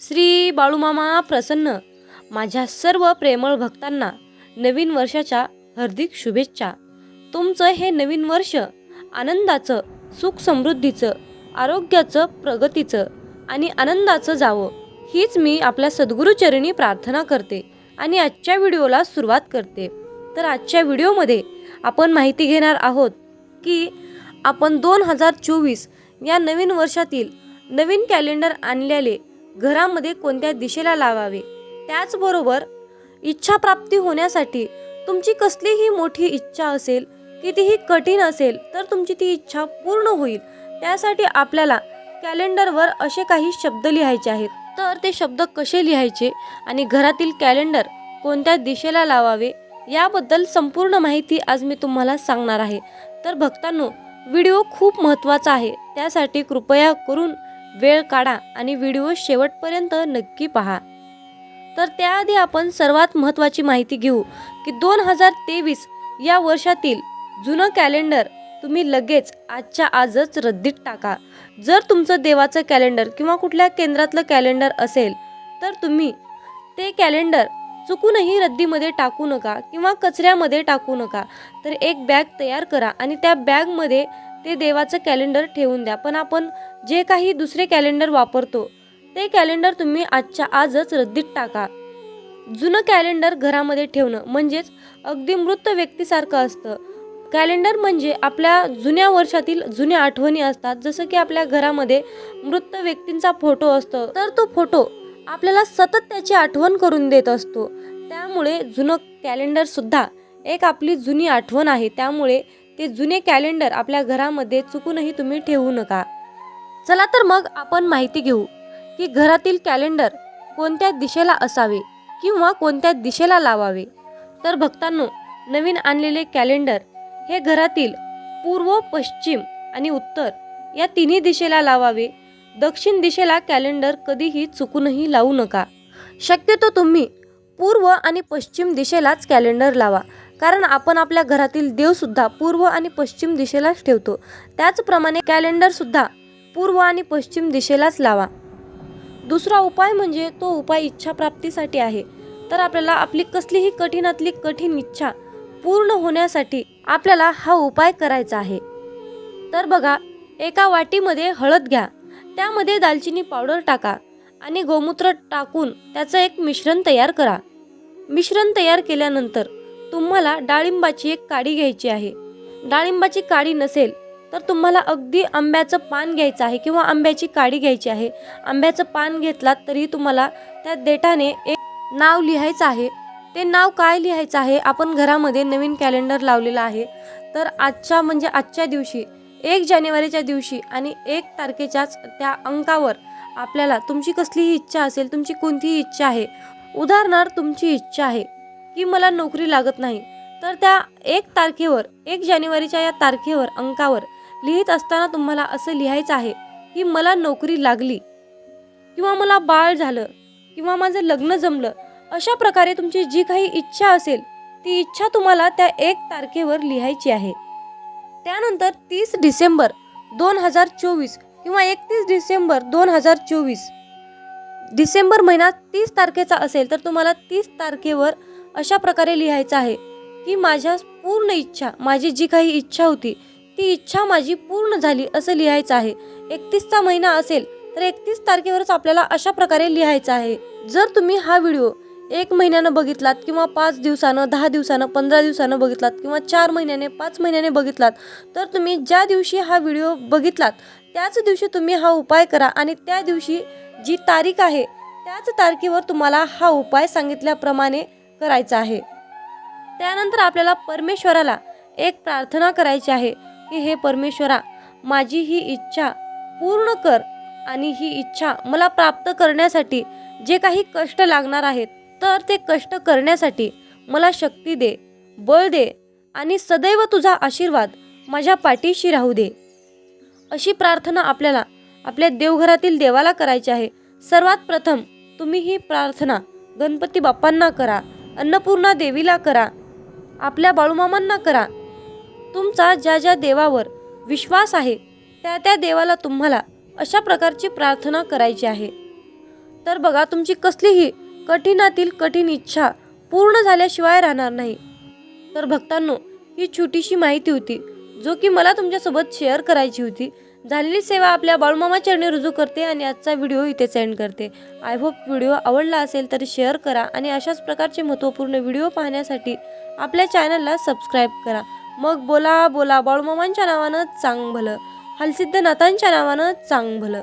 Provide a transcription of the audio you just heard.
श्री बाळूमामा प्रसन्न. माझ्या सर्व प्रेमळ भक्तांना नवीन वर्षाच्या हार्दिक शुभेच्छा. तुमचं हे नवीन वर्ष आनंदाचं सुख समृद्धीचं आरोग्याचं प्रगतीचं आणि आनंदाचं जावं हीच मी आपल्या सद्गुरूचरणी प्रार्थना करते आणि आजच्या व्हिडिओला सुरुवात करते. तर आजच्या व्हिडिओमध्ये आपण माहिती घेणार आहोत की आपण दोन हजार चोवीस या नवीन वर्षातील नवीन कॅलेंडर आणलेले घरामध्ये कोणत्या दिशेला लावावे? त्याचबरोबर इच्छाप्राप्ती होण्यासाठी तुमची कसलीही मोठी इच्छा असेल कितीही कठीण असेल तर तुमची ती इच्छा पूर्ण होईल. त्यासाठी आपल्याला कॅलेंडरवर असे काही शब्द लिहायचे आहेत. तर ते शब्द कसे लिहायचे आणि घरातील कॅलेंडर कोणत्या दिशेला लावावे याबद्दल संपूर्ण माहिती आज मी तुम्हाला सांगणार आहे. तर भक्तांनो व्हिडिओ खूप महत्त्वाचा आहे. त्यासाठी कृपया करून वेळ काढा आणि व्हिडिओ शेवटपर्यंत नक्की पहा. तर त्याआधी आपण सर्वात महत्त्वाची माहिती घेऊ की दोन हजार तेवीस या वर्षातील जुनं कॅलेंडर तुम्ही लगेच आजच्या आजच रद्दीत टाका. जर तुमचं देवाचं कॅलेंडर किंवा कुठल्या केंद्रातलं कॅलेंडर असेल तर तुम्ही ते कॅलेंडर चुकूनही रद्दीमध्ये टाकू नका किंवा कचऱ्यामध्ये टाकू नका. तर एक बॅग तयार करा आणि त्या बॅगमध्ये ते देवाचं कॅलेंडर ठेवून द्या. पण आपण जे काही दुसरे कॅलेंडर वापरतो ते कॅलेंडर तुम्ही आजच्या आजच रद्दीत टाका. जुनं कॅलेंडर घरामध्ये ठेवणं म्हणजेच अगदी मृत व्यक्तीसारखं असतं. कॅलेंडर म्हणजे आपल्या जुन्या वर्षातील जुन्या आठवणी असतात. जसं की आपल्या घरामध्ये मृत व्यक्तींचा फोटो असतो तर तो फोटो आपल्याला सतत त्याची आठवण करून देत असतो. त्यामुळे जुनं कॅलेंडरसुद्धा एक आपली जुनी आठवण आहे. त्यामुळे ते जुने कॅलेंडर आपल्या घरामध्ये चुकूनही तुम्ही ठेवू नका. चला तर मग आपण माहिती घेऊ की घरातील कॅलेंडर कोणत्या दिशेला असावे किंवा कोणत्या दिशेला लावावे. तर भक्तांनो नवीन आणलेले कॅलेंडर हे घरातील पूर्व पश्चिम आणि उत्तर या तिन्ही दिशेला लावावे. दक्षिण दिशेला कॅलेंडर कधीही चुकूनही लावू नका. शक्यतो तुम्ही पूर्व आणि पश्चिम दिशेलाच कॅलेंडर लावा. कारण आपण आपल्या घरातील देवसुद्धा पूर्व आणि पश्चिम दिशेलाच ठेवतो. त्याचप्रमाणे कॅलेंडरसुद्धा पूर्व आणि पश्चिम दिशेलाच लावा. दुसरा उपाय म्हणजे तो उपाय इच्छाप्राप्तीसाठी आहे. तर आपल्याला आपली कसलीही कठीणातली कठीण इच्छा पूर्ण होण्यासाठी आपल्याला हा उपाय करायचा आहे. तर बघा एका वाटीमध्ये हळद घ्या. त्यामध्ये दालचिनी पावडर टाका आणि गोमूत्र टाकून त्याचं एक मिश्रण तयार करा. मिश्रण तयार केल्यानंतर तुम्हाला डाळिंबाची एक काडी घ्यायची आहे. डाळिंबाची काडी नसेल तर तुम्हाला अगदी आंब्याचं पान घ्यायचं आहे किंवा आंब्याची काडी घ्यायची आहे. आंब्याचं पान घेतलात तरी तुम्हाला त्या देठाने एक नाव लिहायचं आहे. ते नाव काय लिहायचं आहे? आपण घरामध्ये नवीन कॅलेंडर लावलेला आहे. तर आजच्या म्हणजे आजच्या दिवशी एक जानेवारीच्या दिवशी आणि एक तारखेच्याच त्या अंकावर आपल्याला तुमची कसलीही इच्छा असेल तुमची कोणतीही इच्छा आहे उदाहरणार्थ तुमची इच्छा आहे की मला नोकरी लागत नाही. तर त्या एक तारखेवर एक जानेवारीच्या या तारखेवर अंकावर लिहित असताना तुम्हाला असं लिहायचं आहे की मला नोकरी लागली किंवा मला बाळ झालं किंवा माझं लग्न जमलं अशा प्रकारे तुमची जी काही इच्छा असेल ती इच्छा तुम्हाला त्या एक तारखेवर लिहायची आहे. त्यानंतर तीस डिसेंबर दोन हजार चोवीस किंवा एकतीस डिसेंबर दोन हजार चोवीस. डिसेंबर महिना तीस तारखेचा असेल तर तुम्हाला तीस तारखेवर अशा प्रकारे लिहायचं आहे. की माझ्या पूर्ण इच्छा माझी जी काही इच्छा होती ती इच्छा माझी पूर्ण झाली असं लिहायचं आहे. एकतीसचा महिना असेल तर एकतीस तारखेवरच आपल्याला अशा प्रकारे लिहायचं आहे. जर तुम्ही हा व्हिडिओ एक महिन्यानं बघितलात किंवा पाच दिवसानं दहा दिवसानं पंधरा दिवसानं बघितलात किंवा चार महिन्याने पाच महिन्याने बघितलात तर तुम्ही ज्या दिवशी हा व्हिडिओ बघितलात त्याच दिवशी तुम्ही हा उपाय करा आणि त्या दिवशी जी तारीख आहे त्याच तारखेवर तुम्हाला हा उपाय सांगितल्याप्रमाणे करायचं आहे. त्यानंतर आपल्याला परमेश्वराला एक प्रार्थना करायची आहे की हे परमेश्वरा माझी ही इच्छा पूर्ण कर आणि ही इच्छा मला प्राप्त करण्यासाठी जे काही कष्ट लागणार आहेत तर ते कष्ट करण्यासाठी मला शक्ती दे बळ दे आणि सदैव तुझा आशीर्वाद माझ्या पाठीशी राहू दे. अशी प्रार्थना आपल्याला आपल्या देवघरातील देवाला करायची आहे. सर्वात प्रथम तुम्ही ही प्रार्थना गणपती बाप्पांना करा. अन्नपूर्णा देवीला करा. आपल्या बाळूमामांना करा. तुमचा ज्या ज्या देवावर विश्वास आहे त्या त्या देवाला तुम्हाला अशा प्रकारची प्रार्थना करायची आहे. तर बघा तुमची कसलीही कठीणातील कठीण इच्छा पूर्ण झाल्याशिवाय राहणार नाही. तर भक्तांनो ही छोटीशी माहिती होती जो की मला तुमच्यासोबत शेअर करायची होती. झालेली सेवा आपल्या बाळूमामा चरणी रुजू करते आणि आजचा व्हिडिओ इथे सेंड करते. आय होप व्हिडिओ आवडला असेल तर शेअर करा आणि अशाच प्रकारचे महत्त्वपूर्ण व्हिडिओ पाहण्यासाठी आपल्या चॅनलला सबस्क्राईब करा. मग बोला बोला बाळूमामांच्या नावानं चांग भलं. हलसिद्ध नाथांच्या नावानं चांग भलं.